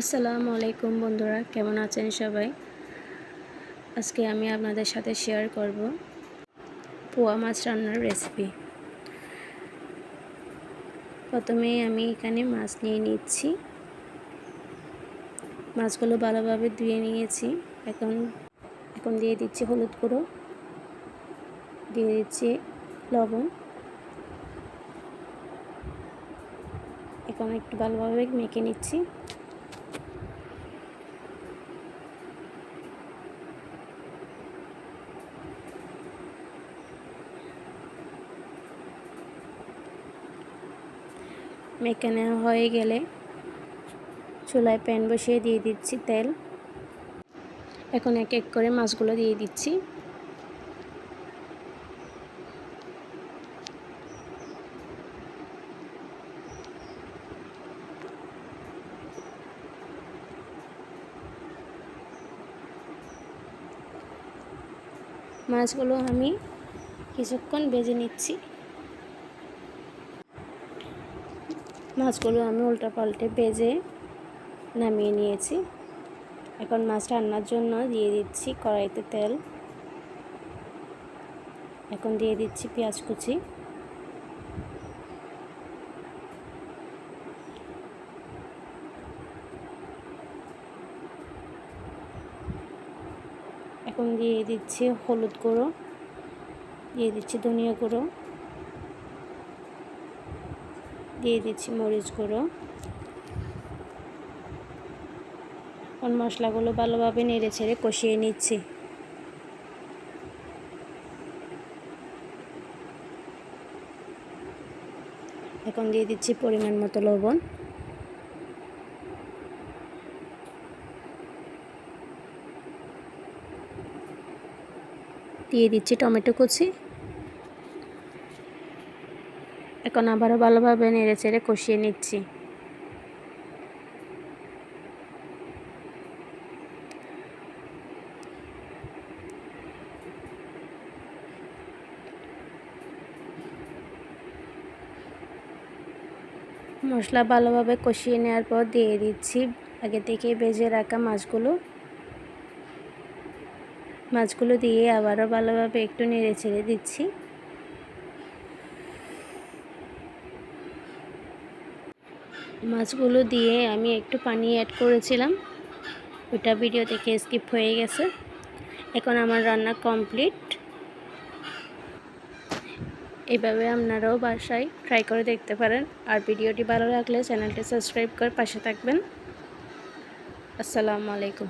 আসসালামু আলাইকুম বন্ধুরা, কেমন আছেন সবাই? আজকে আমি আপনাদের সাথে শেয়ার করব পোয়া মাছ রান্নার রেসিপি প্রথমে আমি এখানে মাছ নিয়ে নিচ্ছি। মাছগুলো ভালোভাবে ধুয়ে নিয়েছি। এখন এখন দিয়ে দিচ্ছি হলুদ গুঁড়ো, দিয়ে দিচ্ছি লবণ। এখন একটু ভালোভাবে মেখে নিচ্ছি। মেখে নেওয়া হয়ে গেলে চুলায় প্যান বসিয়ে দিয়ে দিচ্ছি তেল। এখন এক এক করে মাছগুলো দিয়ে দিচ্ছি। মাছগুলো আমি কিছুক্ষণ বেজে নিচ্ছি। মাছগুলো আমি উল্টা পাল্টে ভেজে নামিয়ে নিয়েছি। এখন মাছ রান্নার জন্য দিয়ে দিচ্ছি কড়াইতে তেল। এখন দিয়ে দিচ্ছি পেঁয়াজ কুচি। এখন দিয়ে দিচ্ছি হলুদ গুঁড়ো, দিয়ে দিচ্ছি ধনিয়া গুঁড়ো। দিয়ে দিচ্ছি মরিচ গুঁড়ো। এখন মশলাগুলো ভালোভাবে নেড়ে ছেড়ে কষিয়ে নিচ্ছি। এখন দিয়ে দিচ্ছি পরিমাণ মতো লবণ। দিয়ে দিচ্ছি টমেটো কুচি। এখন আবারও ভালোভাবে নেড়ে চেড়ে কষিয়ে নিচ্ছি। মশলা ভালোভাবে কষিয়ে নেওয়ার পর দিয়ে দিচ্ছি আগে থেকে ভেজে রাখা মাছগুলো। মাছগুলো দিয়ে আবারও ভালোভাবে একটু নেড়ে ছেড়ে দিচ্ছি। মাছগুলো দিয়ে আমি একটু পানি অ্যাড করেছিলাম। ওটা ভিডিও থেকে স্কিপ হয়ে গেছে। এখন আমার রান্না কমপ্লিট এইভাবে আপনারাও বাসায় ট্রাই করে দেখতে পারেন। আর ভিডিওটি ভালো লাগলে চ্যানেলটি সাবস্ক্রাইব করে পাশে থাকবেন। আসসালামু আলাইকুম।